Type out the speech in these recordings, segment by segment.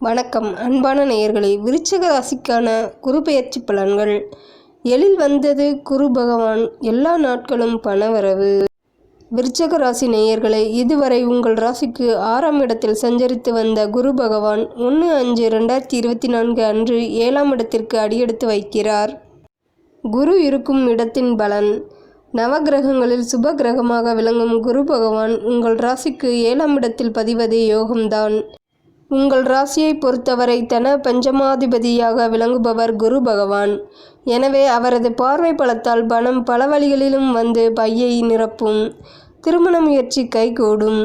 வணக்கம். அன்பான நேயர்களே விருச்சிக ராசிக்கான குரு பெயர்ச்சி பலன்கள். எழில் வந்தது குரு பகவான். எல்லா நாட்களும் பணவரவு விருச்சக ராசி நேயர்களை இதுவரை உங்கள் ராசிக்கு ஆறாம் இடத்தில் சஞ்சரித்து வந்த குரு பகவான் ஒன்று அஞ்சு ரெண்டாயிரத்தி இருபத்தி நான்கு அன்று ஏழாம் இடத்திற்கு அடியெடுத்து வைக்கிறார். குரு இருக்கும் இடத்தின் பலன். நவகிரகங்களில் சுப கிரகமாக விளங்கும் குரு பகவான் உங்கள் ராசிக்கு ஏழாம் இடத்தில் பதிவது யோகம்தான். உங்கள் ராசியை பொறுத்தவரை தன பஞ்சமாதிபதியாக விளங்குபவர் குரு பகவான். எனவே அவரது பார்வை பலத்தால் பணம் பல வழிகளிலும் வந்து பையை நிரப்பும். திருமண முயற்சி கைகூடும்.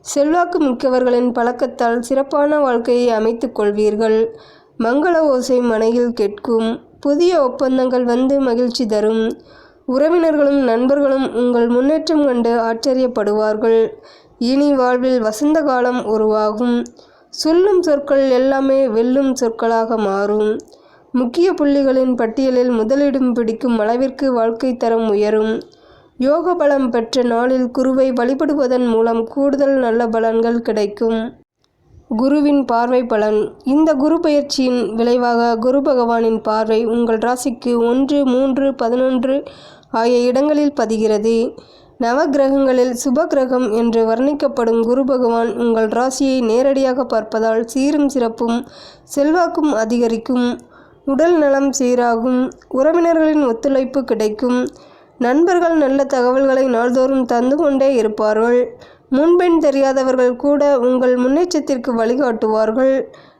செல்வாக்கு மிக்கவர்களின் பழக்கத்தால் சிறப்பான வாழ்க்கையை அமைத்துக் கொள்வீர்கள். மங்கள ஓசை மனையில் கேட்கும். புதிய ஒப்பந்தங்கள் வந்து மகிழ்ச்சி தரும். உறவினர்களும் நண்பர்களும் உங்கள் முன்னேற்றம் கண்டு ஆச்சரியப்படுவார்கள். இனி வாழ்வில் வசந்த காலம் உருவாகும். சொல்லும் சொற்கள் எல்லாமே வெல்லும் சொற்களாக மாறும். முக்கிய புள்ளிகளின் பட்டியலில் முதலிடம் பிடிக்கும் அளவிற்கு வாழ்க்கை தரம் உயரும். யோக பலம் பெற்ற நாளில் குருவை வழிபடுவதன் மூலம் கூடுதல் நல்ல பலன்கள் கிடைக்கும். குருவின் பார்வை பலன். இந்த குரு பயிற்சியின் விளைவாக குரு பகவானின் பார்வை உங்கள் ராசிக்கு ஒன்று மூன்று பதினொன்று ஆகிய இடங்களில் பதிகிறது. நவகிரகங்களில் சுப கிரகம் என்று வர்ணிக்கப்படும் குரு பகவான் உங்கள் ராசியை நேரடியாக பார்ப்பதால் சீரும் சிறப்பும் செல்வாக்கும் அதிகரிக்கும் உடல் நலம் சீராகும் உறவினர்களின் ஒத்துழைப்பு கிடைக்கும் நண்பர்கள் நல்ல தகவல்களை நாள்தோறும் தந்து கொண்டே இருப்பார்கள் முன்பெண் தெரியாதவர்கள் கூட உங்கள் முன்னேற்றத்திற்கு வழிகாட்டுவார்கள்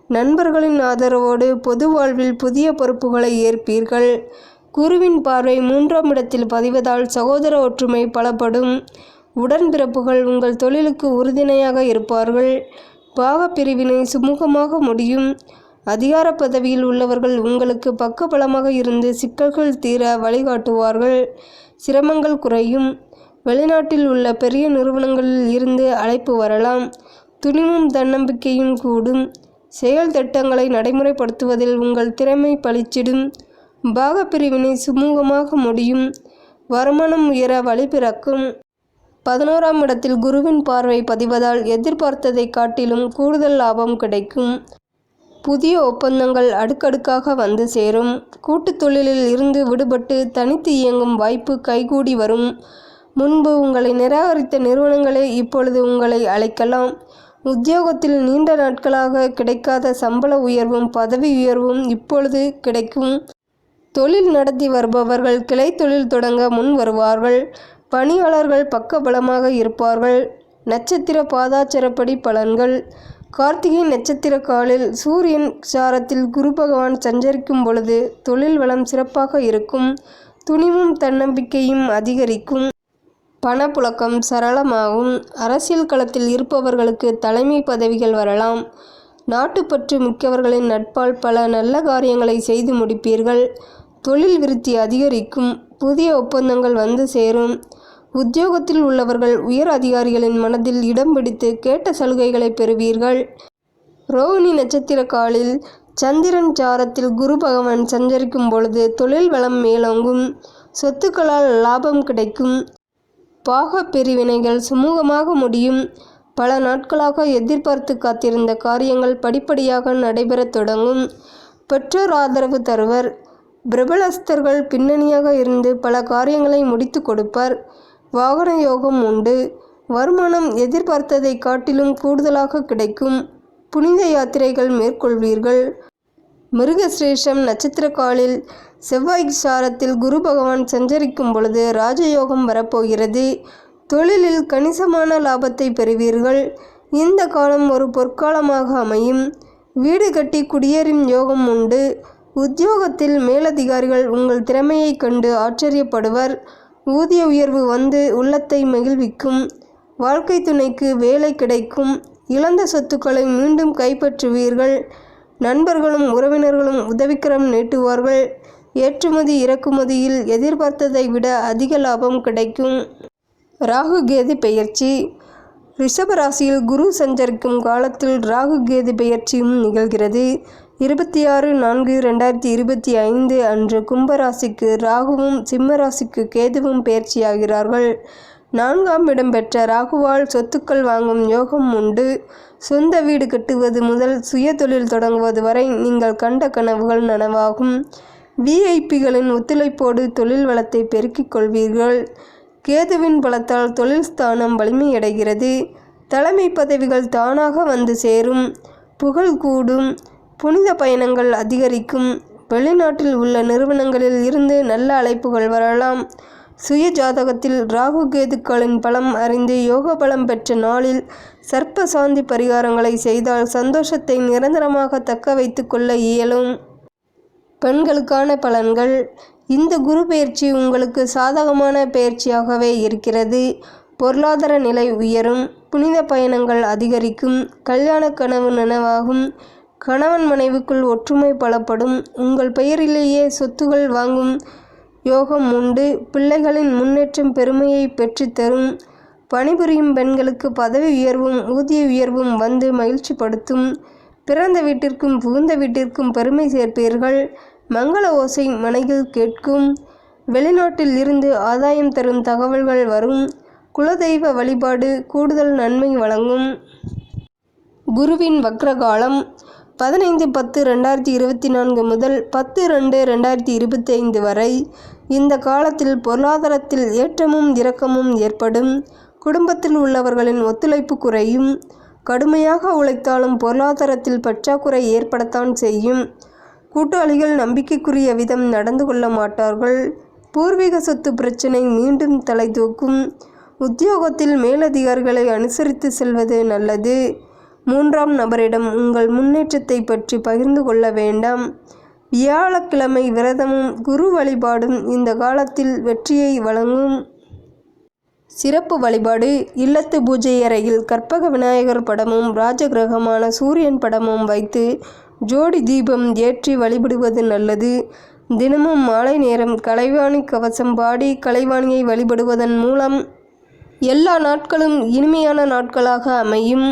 நண்பர்களின் ஆதரவோடு பொது வாழ்வில் புதிய பொறுப்புகளை ஏற்பீர்கள். குருவின் பார்வை மூன்றாம் இடத்தில் பதிவதால் சகோதர ஒற்றுமை பலப்படும். உடன்பிறப்புகள் உங்கள் தொழிலுக்கு உறுதுணையாக இருப்பார்கள். பாகப்பிரிவினை சுமூகமாக முடியும். அதிகார பதவியில் உள்ளவர்கள் உங்களுக்கு பக்கபலமாக இருந்து சிக்கல்கள் தீர வழிகாட்டுவார்கள். சிரமங்கள் குறையும். வெளிநாட்டில் உள்ள பெரிய நிறுவனங்களில் இருந்து அழைப்பு வரலாம். துணிவும் தன்னம்பிக்கையும் கூடும். செயல் திட்டங்களை நடைமுறைப்படுத்துவதில் உங்கள் திறமை பளிச்சிடும். பாகப்பிரிவினை சுமூகமாக முடியும். வருமானம் உயர வழிபிறக்கும் பதினோராம் இடத்தில் குருவின் பார்வை பதிவதால் எதிர்பார்த்ததை காட்டிலும் கூடுதல் லாபம் கிடைக்கும். புதிய ஒப்பந்தங்கள் அடுக்கடுக்காக வந்து சேரும். கூட்டுத் தொழிலில் இருந்து விடுபட்டு தனித்து இயங்கும் வாய்ப்பு கைகூடி வரும். முன்பு உங்களை நிராகரித்த நிறுவனங்களே இப்பொழுது உங்களை அழைக்கலாம். உத்தியோகத்தில் நீண்ட நாட்களாக கிடைக்காத சம்பள உயர்வும் பதவி உயர்வும் இப்பொழுது கிடைக்கும். தொழில் நடத்தி வருபவர்கள் கிளை தொழில் தொடங்க முன் வருவார்கள். பணியாளர்கள் பக்கபலமாக இருப்பார்கள். நட்சத்திர பாதாச்சரப்படி பலன்கள். கார்த்திகை நட்சத்திர காலில் சூரியன் சாரத்தில் குரு பகவான் சஞ்சரிக்கும் பொழுது தொழில் வளம் சிறப்பாக இருக்கும். துணிவும் தன்னம்பிக்கையும் அதிகரிக்கும். பணப்புழக்கம் சரளமாகும். அரசியல் களத்தில் இருப்பவர்களுக்கு தலைமை பதவிகள் வரலாம். நாட்டுப்பற்று மிக்கவர்களின் நட்பால் பல நல்ல காரியங்களை செய்து முடிப்பீர்கள். தொழில் விருத்தி அதிகரிக்கும் புதிய ஒப்பந்தங்கள் வந்து சேரும். உத்தியோகத்தில் உள்ளவர்கள் உயர் அதிகாரிகளின் மனதில் இடம் பிடித்து கேட்ட சலுகைகளை பெறுவீர்கள். ரோகிணி நட்சத்திர காலில் சந்திரன் சாரத்தில் குரு பகவான் சஞ்சரிக்கும் பொழுது தொழில் வளம் மேலோங்கும். சொத்துக்களால் லாபம் கிடைக்கும். பாக பிரிவினைகள் சுமூகமாக முடியும். பல நாட்களாக எதிர்பார்த்து காத்திருந்த காரியங்கள் படிப்படியாக நடைபெறத் தொடங்கும். பெற்றோர் ஆதரவு தருவர். பிரபலஸ்தர்கள் பின்னணியாக இருந்து பல காரியங்களை முடித்து கொடுப்பார். வாகன யோகம் உண்டு. வருமானம் எதிர்பார்த்ததை காட்டிலும் கூடுதலாக கிடைக்கும். புனித யாத்திரைகள் மேற்கொள்வீர்கள். மிருகசிரேஷம் நட்சத்திர காலில் செவ்வாய் சாரத்தில் குரு பகவான் சஞ்சரிக்கும் பொழுது ராஜயோகம் வரப்போகிறது. தொழிலில் கணிசமான லாபத்தை பெறுவீர்கள். இந்த காலம் ஒரு பொற்காலமாக அமையும். வீடு கட்டி குடியேறும் யோகம் உண்டு. உத்தியோகத்தில் மேலதிகாரிகள் உங்கள் திறமையை கண்டு ஆச்சரியப்படுவர். ஊதிய உயர்வு வந்து உள்ளத்தை மகிழ்விக்கும். வாழ்க்கை துணைக்கு வேலை கிடைக்கும். இழந்த சொத்துக்களை மீண்டும் கைப்பற்றுவீர்கள். நண்பர்களும் உறவினர்களும் உதவிக்கரம் நீட்டுவார்கள். ஏற்றுமதி இறக்குமதியில் எதிர்பார்த்ததை விட அதிக லாபம் கிடைக்கும். ராகு கேது பெயர்ச்சி. ரிஷபராசியில் குரு சஞ்சரிக்கும் காலத்தில் ராகு கேது பெயர்ச்சியும் நிகழ்கிறது. இருபத்தி ஆறு நான்கு ரெண்டாயிரத்தி இருபத்தி ஐந்து அன்று கும்பராசிக்கு ராகுவும் சிம்மராசிக்கு கேதுவும் பெயர்ச்சியாகிறார்கள் நான்காம் இடம் பெற்ற ராகுவால் சொத்துக்கள் வாங்கும் யோகம் உண்டு. சொந்த வீடு கட்டுவது முதல் சுய தொழில் தொடங்குவது வரை நீங்கள் கண்ட கனவுகள் நனவாகும். விஐபிகளின் ஒத்துழைப்போடு தொழில் வளத்தை பெருக்கிக் கொள்வீர்கள். கேதுவின் பலத்தால் தொழில் ஸ்தானம் வலிமையடைகிறது. தலைமை பதவிகள் தானாக வந்து சேரும். புகழ் கூடும். புனித பயணங்கள் அதிகரிக்கும். வெளிநாட்டில் உள்ள நிறுவனங்களில் இருந்து நல்ல அழைப்புகள் வரலாம். சுய ஜாதகத்தில் ராகு கேதுக்களின் பலம் அறிந்து யோக பலம் பெற்ற நாளில் சர்ப்ப சாந்தி பரிகாரங்களை செய்தால் சந்தோஷத்தை நிரந்தரமாக தக்க வைத்து கொள்ள இயலும். பெண்களுக்கான பலன்கள். இந்த குரு பயிற்சி உங்களுக்கு சாதகமான பயிற்சியாகவே இருக்கிறது. பொருளாதார நிலை உயரும். புனித பயணங்கள் அதிகரிக்கும். கல்யாண கனவு நனவாகும். கணவன் மனைவிக்குள் ஒற்றுமை பலப்படும். உங்கள் பெயரிலேயே சொத்துகள் வாங்கும் யோகம் உண்டு. பிள்ளைகளின் முன்னேற்றம் பெருமையை பெற்றுத்தரும் பணிபுரியும் பெண்களுக்கு பதவி உயர்வும் ஊதிய உயர்வும் வந்து மகிழ்ச்சிப்படுத்தும். பிறந்த வீட்டிற்கும் புகுந்த வீட்டிற்கும் பெருமை சேர்ப்பீர்கள். மங்கள ஓசை மனையில் கேட்கும். வெளிநாட்டில் இருந்து ஆதாயம் தரும் தகவல்கள் வரும். குலதெய்வ வழிபாடு கூடுதல் நன்மை வழங்கும். குருவின் வக்ரகாலம். பதினைந்து பத்து ரெண்டாயிரத்தி இருபத்தி நான்கு முதல் பத்து ரெண்டு ரெண்டாயிரத்தி இருபத்தி ஐந்து வரை இந்த காலத்தில் பொருளாதாரத்தில் ஏற்றமும் இறக்கமும் ஏற்படும். குடும்பத்தில் உள்ளவர்களின் ஒத்துழைப்பு குறையும். கடுமையாக உழைத்தாலும் பொருளாதாரத்தில் பற்றாக்குறை ஏற்படத்தான் செய்யும். கூட்டாளிகள் நம்பிக்கைக்குரிய விதம் நடந்து கொள்ள மாட்டார்கள். பூர்வீக சொத்து பிரச்சனை மீண்டும் தலை தூக்கும். உத்தியோகத்தில் மேலதிகாரிகளை அனுசரித்து செல்வது நல்லது. மூன்றாம் நபரிடம் உங்கள் முன்னேற்றத்தை பற்றி பகிர்ந்து கொள்ள வேண்டாம். வியாழக்கிழமை விரதமும் குரு வழிபாடும் இந்த காலத்தில் வெற்றியை வழங்கும். சிறப்பு வழிபாடு இல்லத்து பூஜை அறையில் கற்பக விநாயகர் படமும் ராஜகிரகமான சூரியன் படமும் வைத்து ஜோடி தீபம் ஏற்றி வழிபடுவது நல்லது. தினமும் மாலை நேரம் கலைவாணி கவசம் பாடி கலைவாணியை வழிபடுவதன் மூலம் எல்லா நாட்களும் இனிமையான நாட்களாக அமையும்.